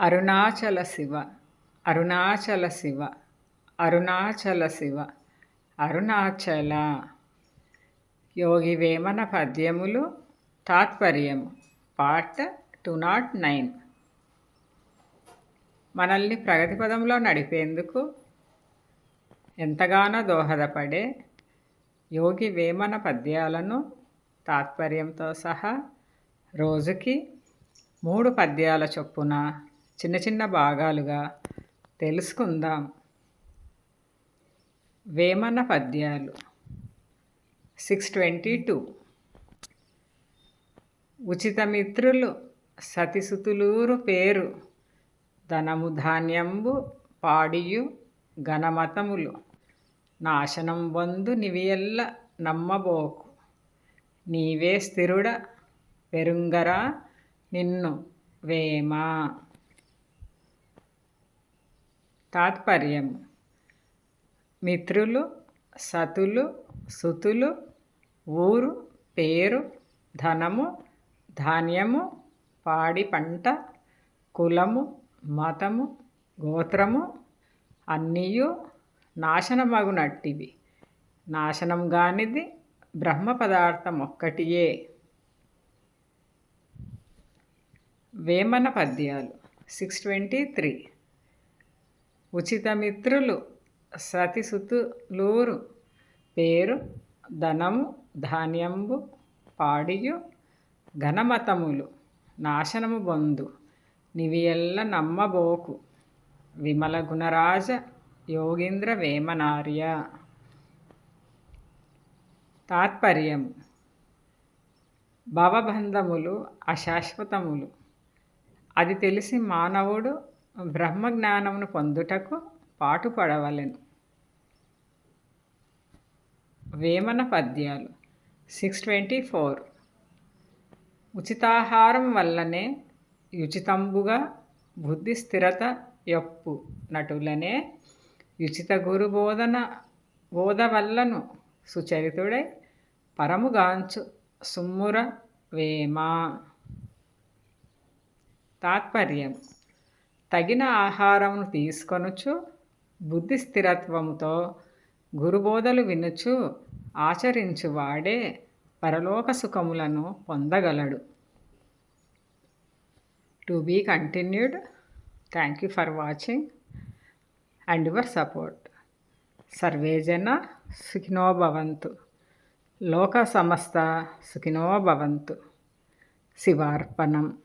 అరుణాచల శివ అరుణాచల శివ అరుణాచల శివ అరుణాచల. యోగి వేమన పద్యములు తాత్పర్యము part two not nine. మనల్ని ప్రగతి పదంలో నడిపేందుకు ఎంతగానో దోహదపడే యోగి వేమన పద్యాలను తాత్పర్యంతో సహా రోజుకి మూడు పద్యాల చొప్పున చిన్న చిన్న భాగాలుగా తెలుసుకుందాం. వేమన పద్యాలు. Six twenty two. ఉచితమిత్రులు సతిసుతులూరు పేరు. ధనము ధాన్యంబు పాడియు ఘనమతములు. నాశనం వందు నివియల్ల నమ్మబోకు. నీవే స్థిరుడ పెరుంగరా నిన్ను వేమా. తాత్పర్యం మిత్రులు సతులు సుతులు ఊరు పేరు ధనము ధాన్యము పాడి పంట కులము మతము గోత్రము అన్నీయు నాశనమగునట్టివి. నాశనం కానిది బ్రహ్మ పదార్థం ఒక్కటియే వేమన పద్యాలు సిక్స్ ట్వంటీ త్రీ ఉచితమిత్రులు సతిసుతులూరు పేరు ధనము ధాన్యంబు పాడియు ఘనమతములు నాశనము బొందు నివియల్ల నమ్మబోకు విమల గుణరాజ యోగీంద్ర వేమనార్య. తాత్పర్యం భవబంధములు అశాశ్వతములు. అది తెలిసి మానవుడు బ్రహ్మజ్ఞానమును పొందుటకు పాటుపడవలెను. వేమన పద్యాలు. సిక్స్ ట్వంటీ ఫోర్ ఉచితాహారం వల్లనే యుచితంబుగా బుద్ధి స్థిరత యొప్పు. నటులనే యుచిత గురు బోధన బోధ వల్లను సుచరితుడై పరముగాంచు సుమ్ముర వేమ. తాత్పర్యం. తగిన ఆహారమును తీసుకొనుచు బుద్ధి స్థిరత్వముతో గురుబోధలు వినుచు ఆచరించువాడే పరలోక సుఖములను పొందగలడు. To be continued. Thank you for watching and your support. సర్వేజన సుఖినో భవంతు. లోక సమస్త సుఖినో భవంతు. శివార్పణం.